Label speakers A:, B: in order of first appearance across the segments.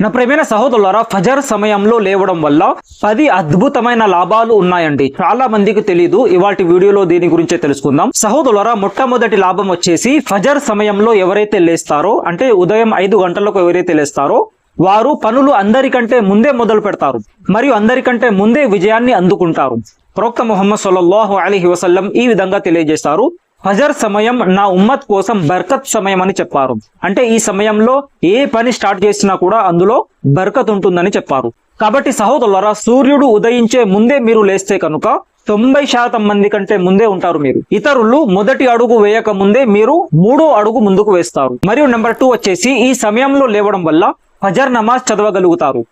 A: నా ప్రేమైన సహోదరులారా ఫజర్ సమయంలో లేవడం వల్ల పది అద్భుతమైన లాభాలు ఉన్నాయండి. చాలా మందికి తెలియదు ఇవాటి వీడియోలో దీని గురించే తెలుసుకుందాం. సహోదరులారా మొట్టమొదటి లాభం వచ్చేసి ఫజర్ సమయంలో ఎవరైతే లేస్తారో అంటే ఉదయం ఐదు గంటలకు ఎవరైతే లేస్తారో వారు పనులు అందరికంటే ముందే మొదలు పెడతారు. మరియు అందరికంటే ముందే విజయాన్ని అందుకుంటారు. ప్రవక్త మొహమ్మద్ సొల్లహు అలీహి వసల్లం ఈ విధంగా తెలియజేస్తారు. ఫజర్ సమయం నా ఉమ్మత్ కోసం బర్కత్ సమయం అని చెప్పారు. అంటే ఈ సమయంలో ఏ పని స్టార్ట్ చేసినా కూడా అందులో బర్కత్ ఉంటుందని చెప్పారు. కాబట్టి సహోదరులరా సూర్యుడు ఉదయించే ముందే మీరు లేస్తే కనుక తొంభై శాతం మంది కంటే ముందే ఉంటారు మీరు. ఇతరులు మొదటి అడుగు వేయక ముందే మీరు మూడో అడుగు ముందుకు వేస్తారు. మరియు నెంబర్ టూ వచ్చేసి ఈ సమయంలో లేవడం వల్ల ఫజర్ నమాజ్ చదవగలుగుతారు.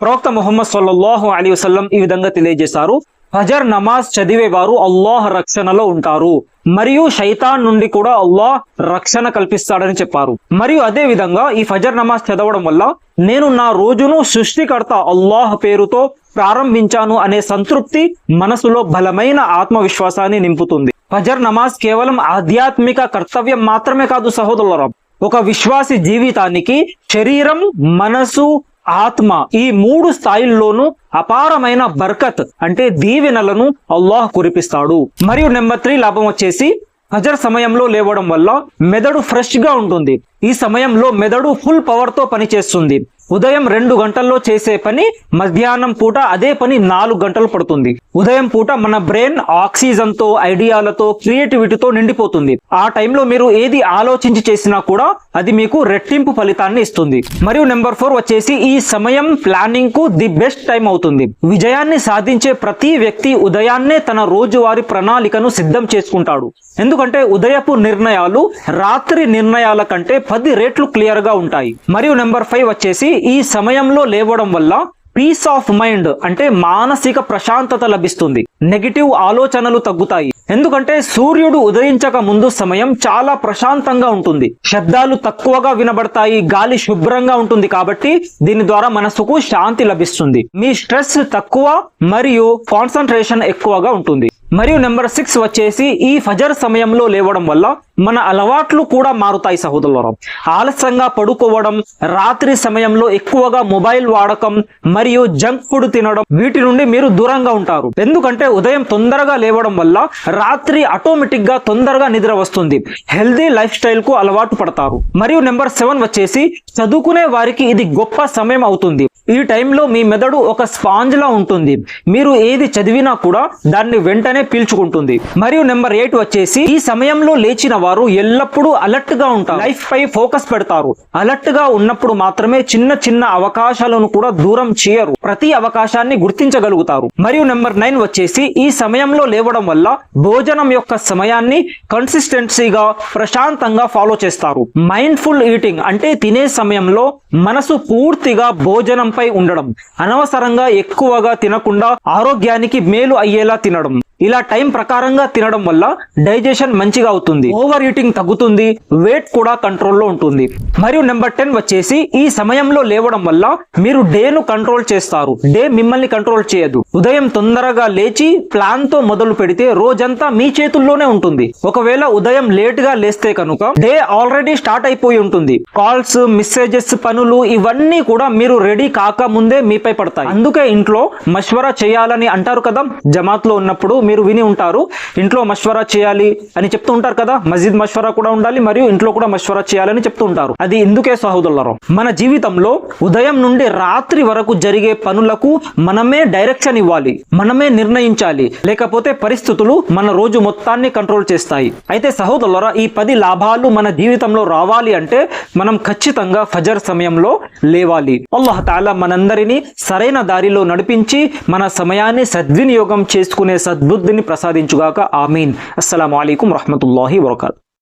A: ప్రవక్త ముహమ్మద్ సొల్లహు అలీ వసల్లం ఈ విధంగా తెలియజేశారు. ఫజర్ నమాజ్ చదివేవారు అల్లాహ్ రక్షణలో ఉంటారు. మరియు శైతాన్ నుండి కూడా అల్లాహ్ రక్షణ కల్పిస్తాడని చెప్పారు. మరియు అదే విధంగా ఈ ఫజర్ నమాజ్ చదవడం వల్ల నేను నా రోజును సృష్టికర్త అల్లాహ్ పేరుతో ప్రారంభించాను అనే సంతృప్తి మనసులో బలమైన ఆత్మవిశ్వాసాన్ని నింపుతుంది. ఫజర్ నమాజ్ కేవలం ఆధ్యాత్మిక కర్తవ్యం మాత్రమే కాదు సహోదరులరా. ఒక విశ్వాసి జీవితానికి శరీరం మనసు ఆత్మ ఈ మూడు స్థాయిల్లోనూ అపారమైన బర్కత్ అంటే దీవెనలను అల్లాహ్ కురిపిస్తాడు. మరియు నెంబర్ త్రీ లాభం వచ్చేసి హజర్ సమయంలో లేవడం వల్ల మెదడు ఫ్రెష్గా ఉంటుంది. ఈ సమయంలో మెదడు ఫుల్ పవర్తో పనిచేస్తుంది ఉదయం రెండు గంటల్లో చేసే పని మధ్యాహ్నం పూట అదే పని నాలుగు గంటలు పడుతుంది. ఉదయం పూట మన బ్రెయిన్ ఆక్సిజన్తో ఐడియాలతో క్రియేటివిటీతో నిండిపోతుంది. ఆ టైంలో మీరు ఏది ఆలోచించి చేసినా కూడా అది మీకు రెట్టింపు ఫలితాన్ని ఇస్తుంది. మరియు నెంబర్ ఫోర్ వచ్చేసి ఈ సమయం ప్లానింగ్కు ది బెస్ట్ టైం అవుతుంది. విజయాన్ని సాధించే ప్రతి వ్యక్తి ఉదయాన్నే తన రోజువారీ ప్రణాళికను సిద్ధం చేసుకుంటాడు. ఎందుకంటే ఉదయపు నిర్ణయాలు రాత్రి నిర్ణయాల కంటే పది రేట్లు క్లియర్గా ఉంటాయి. మరియు నెంబర్ ఫైవ్ వచ్చేసి ఈ సమయంలో లేవడం వల్ల పీస్ ఆఫ్ మైండ్ అంటే మానసిక ప్రశాంతత లభిస్తుంది. నెగిటివ్ ఆలోచనలు తగ్గుతాయి. ఎందుకంటే సూర్యుడు ఉదయించక ముందు సమయం చాలా ప్రశాంతంగా ఉంటుంది. శబ్దాలు తక్కువగా వినబడతాయి గాలి శుభ్రంగా ఉంటుంది కాబట్టి దీని ద్వారా మనసుకు శాంతి లభిస్తుంది. మీ స్ట్రెస్ తక్కువ మరియు కాన్సన్ట్రేషన్ ఎక్కువగా ఉంటుంది. మరియు నెంబర్ సిక్స్ వచ్చేసి ఈ ఫజర్ సమయంలో లేవడం వల్ల మన అలవాట్లు కూడా మారుతాయి సహోదరులు ఆలస్యంగా పడుకోవడం రాత్రి సమయంలో ఎక్కువగా మొబైల్ వాడకం మరియు జంక్ ఫుడ్ తినడం వీటి నుండి మీరు దూరంగా ఉంటారు. ఎందుకంటే ఉదయం తొందరగా లేవడం వల్ల రాత్రి ఆటోమేటిక్గా తొందరగా నిద్ర వస్తుంది. హెల్దీ లైఫ్ స్టైల్కు అలవాటు పడతారు. మరియు నెంబర్ సెవెన్ వచ్చేసి చదువుకునే వారికి ఇది గొప్ప సమయం అవుతుంది. ఈ టైంలో మీ మెదడు ఒక స్పాంజ్ లా ఉంటుంది. మీరు ఏది చదివినా కూడా దాన్ని వెంటనే పీల్చుకుంటుంది. మరియు నెంబర్ ఎయిట్ వచ్చేసి ఈ సమయంలో లేచిన వారు ఎల్లప్పుడూ అలర్ట్గా ఉంటారు. లైఫ్ పై ఫోకస్ పెడతారు. అలర్ట్గా ఉన్నప్పుడు మాత్రమే చిన్న చిన్న అవకాశాలను కూడా దూరం చేయరు. ప్రతి అవకాశాన్ని గుర్తించగలుగుతారు. మరియు నెంబర్ నైన్ వచ్చేసి ఈ సమయంలో లేవడం వల్ల భోజనం యొక్క సమయాన్ని కన్సిస్టెన్సీగా ప్రశాంతంగా ఫాలో చేస్తారు. మైండ్ ఫుల్ ఈటింగ్ అంటే తినే సమయంలో మనసు పూర్తిగా భోజనంపై ఉండడం. అనవసరంగా ఎక్కువగా తినకుండా ఆరోగ్యానికి మేలు అయ్యేలా తినడం. ఇలా టైం ప్రకారంగా తినడం వల్ల డైజెషన్ మంచిగా అవుతుంది. ఓవర్ ఈటింగ్ తగ్గుతుంది. వెయిట్ కూడా కంట్రోల్లో ఉంటుంది. మరియు నెంబర్ టెన్ వచ్చేసి ఈ సమయంలో లేవడం వల్ల మీరు డేను కంట్రోల్ చేస్తారు. డే మిమ్మల్ని కంట్రోల్ చేయదు. ఉదయం తొందరగా లేచి ప్లాన్తో మొదలు పెడితే రోజంతా మీ చేతుల్లోనే ఉంటుంది. ఒకవేళ ఉదయం లేట్గా లేస్తే కనుక డే ఆల్రెడీ స్టార్ట్ అయిపోయి ఉంటుంది. కాల్స్ మెసేజెస్ పనులు ఇవన్నీ కూడా మీరు రెడీ కాక ముందే మీపై పడతాయి. అందుకే ఇంట్లో మష్వరా చేయాలని అంటారు కదా? జమాత్లో ఉన్నప్పుడు మీరు విని ఉంటారు. ఇంట్లో మష్వరా చేయాలి అని చెప్తూ ఉంటారు కదా. మస్జిద్ మష్వరా కూడా ఉండాలి మరియు ఇంట్లో కూడా మష్వరా చేయాలని చెప్తూ ఉంటారు. అది ఎందుకే సహోదరులరు? మన జీవితంలో ఉదయం నుండి రాత్రి వరకు జరిగే పనులకు మనమే డైరెక్షన్ ఇవ్వాలి. మనమే నిర్ణయించాలి. లేకపోతే పరిస్థితులు మన రోజు మొత్తాన్ని కంట్రోల్ చేస్తాయి. అయితే సహోదరులరా ఈ పది లాభాలు మన జీవితంలో రావాలి అంటే మనం ఖచ్చితంగా ఫజర్ సమయంలో లేవాలి. అల్లాహ్ తాలా మనందరినీ సరైన దారిలో నడిపించి మన సమయాన్ని సద్వినియోగం చేసుకునే సద్బుద్ధిని ప్రసాదించుగాక ఆమీన్. అస్సలం అయికం వరహమతుల్లాహి వరకాతు